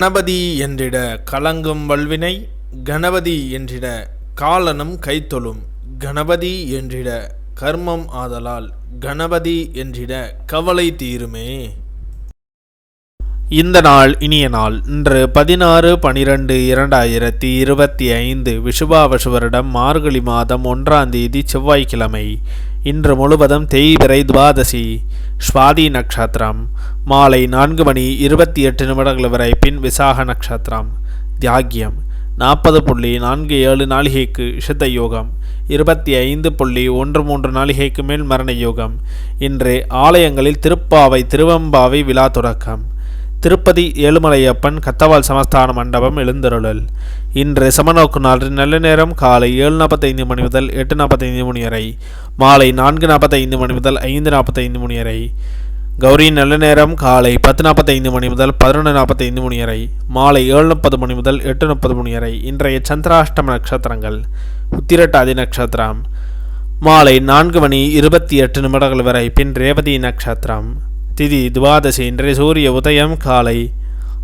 கணபதி என்றிட கலங்கும் வல்வினை கணபதி என்றிட காலனும் கைத்தொழும் கணபதி என்றிட கர்மம் ஆதலால் கணபதி என்றிட கவலை தீருமே. இந்த நாள் இனிய நாள். இன்று பதினாறு பனிரெண்டு இரண்டாயிரத்தி இருபத்தி ஐந்து விஷுபாவசு வருடம் மார்கழி மாதம் ஒன்றாம் தேதி செவ்வாய்க்கிழமை. இன்று முழுவதும் தேய்பிரை துவாதசி. ஸ்வாதி நட்சத்திரம் மாலை நான்கு மணி இருபத்தி எட்டு நிமிடங்கள் வரை பின் விசாக நட்சத்திரம் தியாகியம் நாற்பது புள்ளி நான்கு ஏழு நாளிகைக்கு சித்த யோகம் இருபத்தி ஐந்து புள்ளி ஒன்று மூன்று நாளிகைக்கு மேல் மரண யோகம். இன்று ஆலயங்களில் திருப்பாவை திருவம்பாவை விழா தொடக்கம். திருப்பதி ஏழுமலையப்பன் கத்தவால் சமஸ்தான மண்டபம் எழுந்தருளல். இன்று சமநோக்கு நாள் நல்ல நேரம் காலை ஏழு நாற்பத்தைந்து மணி முதல் எட்டு நாற்பத்தைந்து மணி வரை மாலை நான்கு நாற்பத்தைந்து மணி முதல் ஐந்து நாற்பத்தைந்து மணி வரை கௌரி நல்ல நேரம் காலை பத்து நாற்பத்தைந்து மணி முதல் பதினொன்று நாற்பத்தைந்து மணி வரை மாலை ஏழு முப்பது மணி முதல் எட்டு முப்பது மணி வரை இன்றைய சந்திராஷ்டம நட்சத்திரங்கள் உத்திரட்டாதி நட்சத்திரம். மாலை நான்கு மணி இருபத்தி எட்டு நிமிடங்கள் வரை பின் ரேவதி நட்சத்திரம். திதி துவாதசி இன்றைய சூரிய உதயம் காலை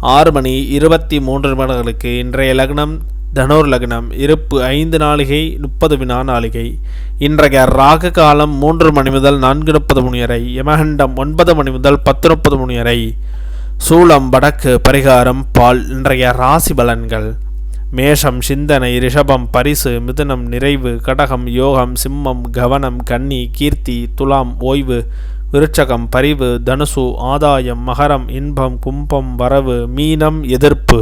ஆறு மணி இருபத்தி மூன்று நிமிடங்களுக்கு இன்றைய லக்னம் தனுர் லக்னம் இருப்பு ஐந்து நாளிகை முப்பது வினா நாளிகை. இன்றைய ராக காலம் மூன்று மணி முதல் நான்கு முப்பது மணி வரை யமகண்டம் ஒன்பது மணி முதல் பத்து முப்பது மணி வரை. சூளம் வடக்கு பரிகாரம் பால் இன்றைய ராசி பலன்கள். மேஷம் சிந்தனை ரிஷபம் பரிசு மிதுனம் நிறைவு கடகம் யோகம் சிம்மம் கவனம் கன்னி கீர்த்தி துலாம் ஓய்வு விருச்சகம் பரிவு தனுசு ஆதாயம் மகரம் இன்பம் கும்பம் வரவு மீனம் எதிர்ப்பு.